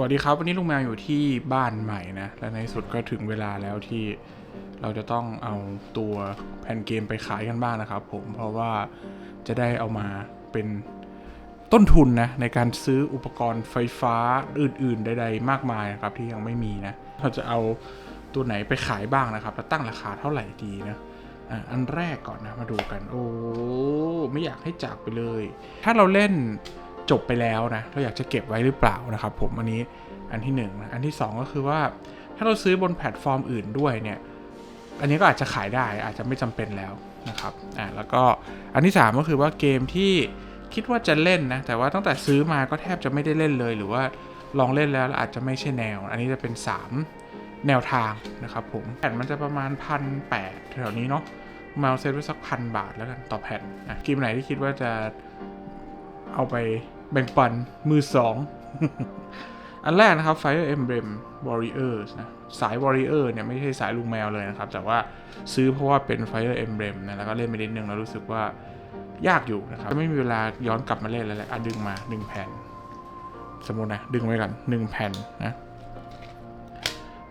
วัสดีครับ วันนี้ลุงแมวอยู่ที่บ้านใหม่นะ และในสุดก็ถึงเวลาแล้วที่เราจะต้องเอาตัวแผ่นเกมไปขายกันบ้างนะครับ ผมเพราะว่าจะได้เอามาเป็นต้นทุนนะในการซื้ออุปกรณ์ไฟฟ้าอื่น ๆ ใด ๆ มากมายนะครับที่ยังไม่มีนะเราจะเอาตัวไหนไปขายบ้างนะครับแล้วตั้งราคาเท่าไหร่ดีนะอันแรกก่อนนะมาดูกัน โอ้ไม่อยากให้จากไปเลย ถ้าเราเล่น จบไปแล้วนะเราอยากจะเก็บไว้หรือเปล่านะครับ ผมอันนี้อันที่1นนะอันที่ 2 ก็คือว่าถ้าเราซื้อบนแพลตฟอร์มอื่นด้วยเนี่ยอันนี้ก็อาจจะขายได้อาจจะไม่จำเป็นแล้วนะครับอ่าแล้วก็อันที่ 3 ก็คือว่าเกมที่คิดว่าจะเล่นนะแต่ว่าตั้งแต่ซื้อมาก็แทบจะไม่ได้เล่นเลย หรือว่าลองเล่นแล้วอาจจะไม่ใช่แนว อันนี้จะเป็น 3 แนวทางนะครับผมแผ่นมันจะประมาณพันแปดแถวนี้เนาะมาเซ็ตไว้สักพันบาทแล้วกันต่อแผ่นนะเกมไหนที่คิดว่าจะเอาไป แบ่งปันมือสองอันแรกนะครับ Fire Emblem Warriors นะสาย Warrior เนี่ยไม่ใช่สายลุงแมวเลยนะครับ แต่ว่าซื้อเพราะว่าเป็น Fire Emblem นะแล้วก็เล่นไปนิดนึงแล้วรู้สึกว่ายากอยู่นะครับไม่มีเวลาย้อนกลับมาเล่นแล้วแหละอะดึงมา1แผ่น สมมตินะดึงไว้กัน1แผ่นนะ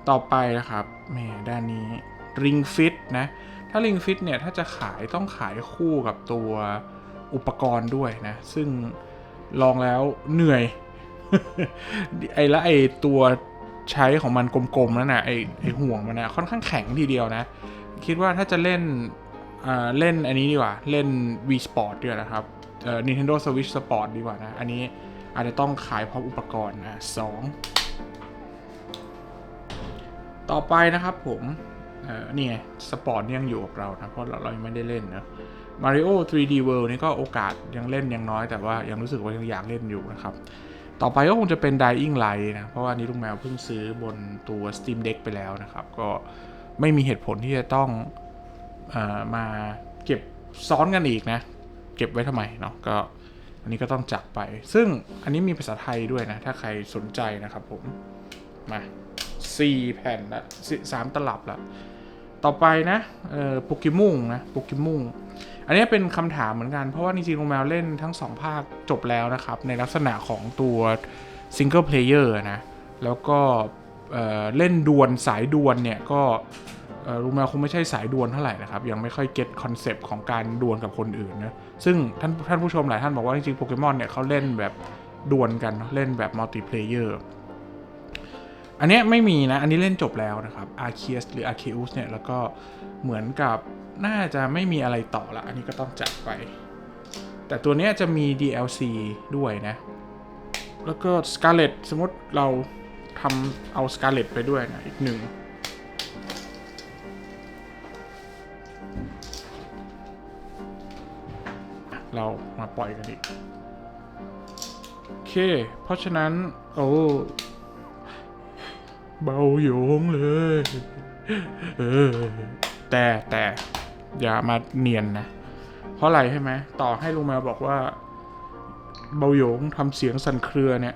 ต่อไปนะครับแหมด้านนี้ Ring Fit นะถ้า Ring Fit เนี่ยถ้าจะขายต้องขายคู่กับตัวอุปกรณ์ด้วยนะ ซึ่ง ลองแล้วเหนื่อย ไอ้ละไอ้ตัวใช้ของมันกลมๆนั่นนะไอ้ไอ้ห่วงมันนะค่อนข้างแข็งทีเดียวนะ คิดว่าถ้าจะเล่นอ่าเล่นอันนี้ดีกว่า เล่น V Sport ดีกว่านะครับเอ่อ Nintendo Switch Sport ดีกว่านะ อันนี้อาจจะต้องขายพร้อมอุปกรณ์นะสองต่อไปนะครับผม เออนี่ไงสปอร์ตยังอยู่กับเรานะเพราะเราเรายังไม่ได้เล่นนะ Mario 3D World นี่ก็โอกาสยังเล่นยังน้อยแต่ว่ายังรู้สึกว่ายังอยากเล่นอยู่นะครับ ต่อไปก็คงจะเป็น Dying Light นะ เพราะว่านี้ลุงแมวเพิ่งซื้อบนตัว Steam Deck ไปแล้วนะครับ ก็ไม่มีเหตุผลที่จะต้องอมาเก็บซ้อนกันอีกนะ เก็บไว้ทำไมเนาะก็อันนี้ก็ต้องจักไป ซึ่งอันนี้มีภาษาไทยด้วยนะ ถ้าใครสนใจนะครับผม มา 4 แผ่นละสามตลับละ ต่อไปนะเอ่อโปเกมอนนะโปเกมอนอันนี้เป็นคำถามเหมือนกัน เพราะว่าจริงๆลุงแมวเล่นทั้ง 2 ภาคจบแล้วนะครับ ในลักษณะของตัวซิงเกิลเพลเยอร์นะ แล้วก็เอ่อเล่นดวลสายดวลเนี่ยก็เอ่อลุงแมวคงไม่ใช่สายดวลเท่าไหร่นะครับ ยังไม่ค่อยเก็ตคอนเซปต์ของการดวลกับคนอื่นนะ ซึ่งท่านท่านผู้ชมหลายท่านบอกว่าจริงๆโปเกมอนเนี่ยเขาเล่นแบบดวลกันเล่นแบบมัลติเพลเยอร์ อันนี้ไม่มีนะ อันนี้เล่นจบแล้วนะครับ a r c e u s หรือ Arceus เนี่ย แล้วก็เหมือนกับน่าจะไม่มีอะไรต่อละ อันนี้ก็ต้องจัดไป แต่ตัวนี้จะมี DLC ด้วยนะ แล้วก็ Scarlet สมมติเราทำเอา Scarlet ไปด้วยนะอีกหนึ่งเรามาปล่อยกันอีก โอเค เพราะฉะนั้น โอ้ เบาโยงเลย เออ แต่แต่อย่ามาเนียนนะ เพราะอะไรใช่ไหม ต่อให้ลุงแมวบอกว่า เบาโยงทำเสียงสั่นเครือเนี่ย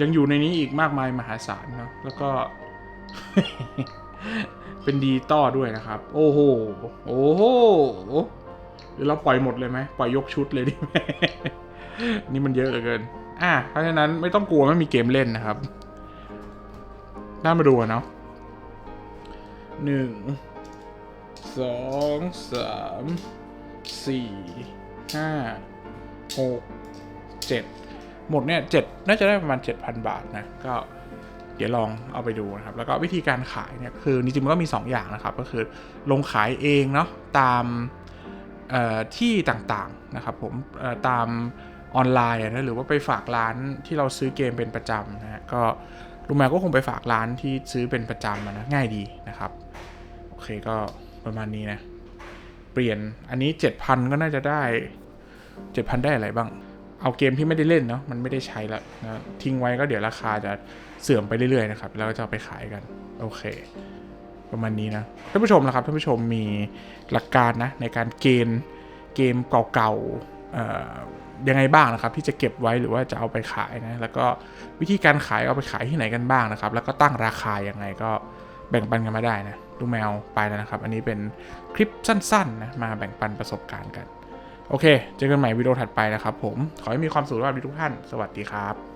ยังอยู่ในนี้อีกมากมายมหาศาลเนาะ แล้วก็ เป็นดีต่อด้วยนะครับ โอ้โห โอ้โหเดี๋ยวเราปล่อยหมดเลยไหมปล่อยยกชุดเลยดีไหมนี่มันเยอะเหลือเกิน อะเพราะฉะนั้นไม่ต้องกลัวไม่มีเกมเล่นนะครับ น่ามาดูอะเนาะหนึ่งสองสามสี่ห้าหกเจ็ดหมดเนี่ยเจ็ดน่าจะได้ประมาณเจ็ดพันบาทนะ ก็เดี๋ยวลองเอาไปดูนะครับ แล้วก็วิธีการขายเนี่ยคือจริงๆมันก็มี 2 อย่างนะครับ ก็คือลงขายเองเนาะตามที่ต่างๆนะครับผมตามออนไลน์นะหรือว่าไปฝากร้านที่เราซื้อเกมเป็นประจำนะฮะก็ ลุงแมวก็คงไปฝากร้านที่ซื้อเป็นประจำนะง่ายดีนะครับ โอเคก็ประมาณนี้นะ เปลี่ยนอันนี้ 7,000 ก็น่าจะได้ 7,000 ได้อะไรบ้าง เอาเกมที่ไม่ได้เล่นเนาะมันไม่ได้ใช้แล้วนะทิ้งไว้ก็เดี๋ยวราคาจะเสื่อมไปเรื่อยๆนะครับแล้วก็จะไปขายกัน โอเค ประมาณนี้นะท่านผู้ชมนะครับท่านผู้ชมมีหลักการนะในการเกณฑ์เกมเก่าๆ ยังไงบ้างนะครับที่จะเก็บไว้หรือว่าจะเอาไปขายนะแล้วก็วิธีการขายเอาไปขายที่ไหนกันบ้างนะครับ แล้วก็ตั้งราคายังไงก็แบ่งปันกันมาได้นะลูกแมวไปแล้วนะครับ อันนี้เป็นคลิปสั้นๆนะมาแบ่งปันประสบการณ์กัน โอเค เจอกันใหม่วิดีโอถัดไปนะครับผม ขอให้มีความสุขสวัสดีทุกท่าน สวัสดีครับ